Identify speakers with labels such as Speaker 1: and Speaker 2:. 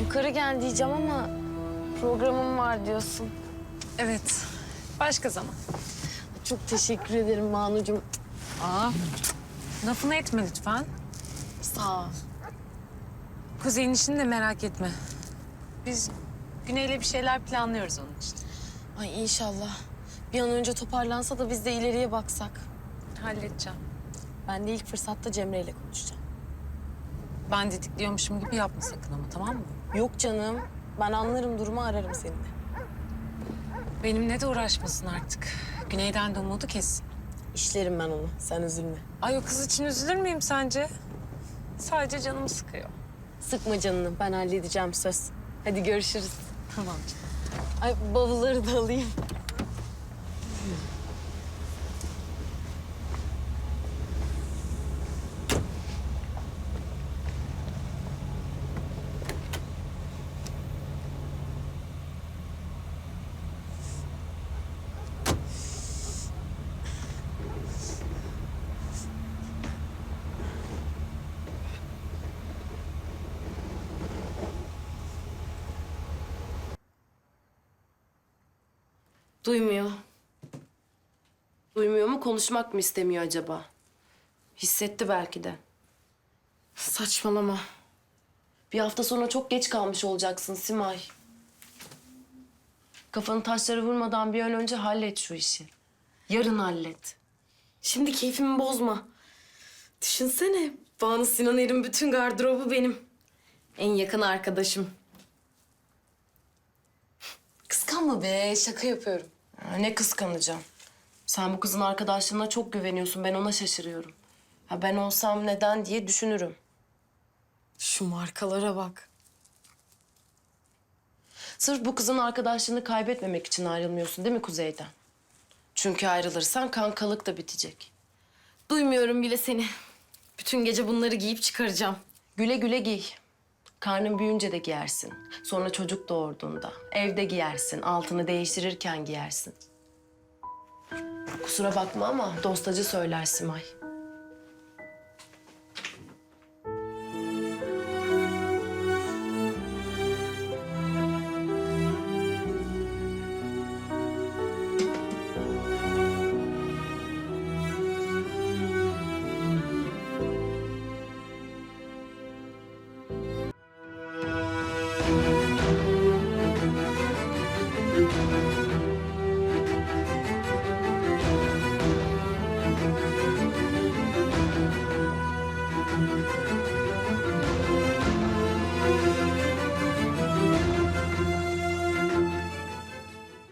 Speaker 1: yukarı gel diyeceğim ama programım var diyorsun.
Speaker 2: Evet. Başka zaman.
Speaker 1: Çok teşekkür ederim Banucuğum.
Speaker 2: Aa. Lafını etme lütfen.
Speaker 1: Sağ ol.
Speaker 2: Kuzey'in işini de merak etme. Biz Güney'le bir şeyler planlıyoruz onun için.
Speaker 1: Ay inşallah. Bir an önce toparlansa da biz de ileriye baksak.
Speaker 2: Halledeceğim.
Speaker 1: Ben de ilk fırsatta Cemre ile konuşacağım.
Speaker 2: Ben didikliyormuşum gibi yapma sakın ama tamam mı?
Speaker 1: Yok canım. Ben anlarım durumu ararım seni de.
Speaker 2: Benimle de uğraşmasın artık. Güney'den de umudu kesin.
Speaker 1: İşlerim ben onu. Sen üzülme.
Speaker 2: Ay o kız için üzülür müyüm sence? Sadece canımı sıkıyor.
Speaker 1: Sıkma canını. Ben halledeceğim söz. Hadi görüşürüz.
Speaker 2: Tamam canım.
Speaker 1: Ay bavulları da alayım. Duymuyor. Duymuyor mu? Konuşmak mı istemiyor acaba? Hissetti belki de. Saçmalama. Bir hafta sonra çok geç kalmış olacaksın Simay. Kafanı taşlara vurmadan bir an önce hallet şu işi. Yarın hallet. Şimdi keyfimi bozma. Düşünsene. Banu Sinan Er'in bütün gardırobu benim. En yakın arkadaşım. Kıskanma be. Şaka yapıyorum. Ha, ne kıskanacağım? Sen bu kızın arkadaşlığına çok güveniyorsun. Ben ona şaşırıyorum. Ha, ben olsam neden diye düşünürüm. Şu markalara bak. Sırf bu kızın arkadaşlığını kaybetmemek için ayrılmıyorsun değil mi Kuzey'den? Çünkü ayrılırsan kankalık da bitecek. Duymuyorum bile seni. Bütün gece bunları giyip çıkaracağım. Güle güle giy. Karnın büyüyünce de giyersin. Sonra çocuk doğurduğunda. Evde giyersin. Altını değiştirirken giyersin. Kusura bakma ama dostacı söyler Simay.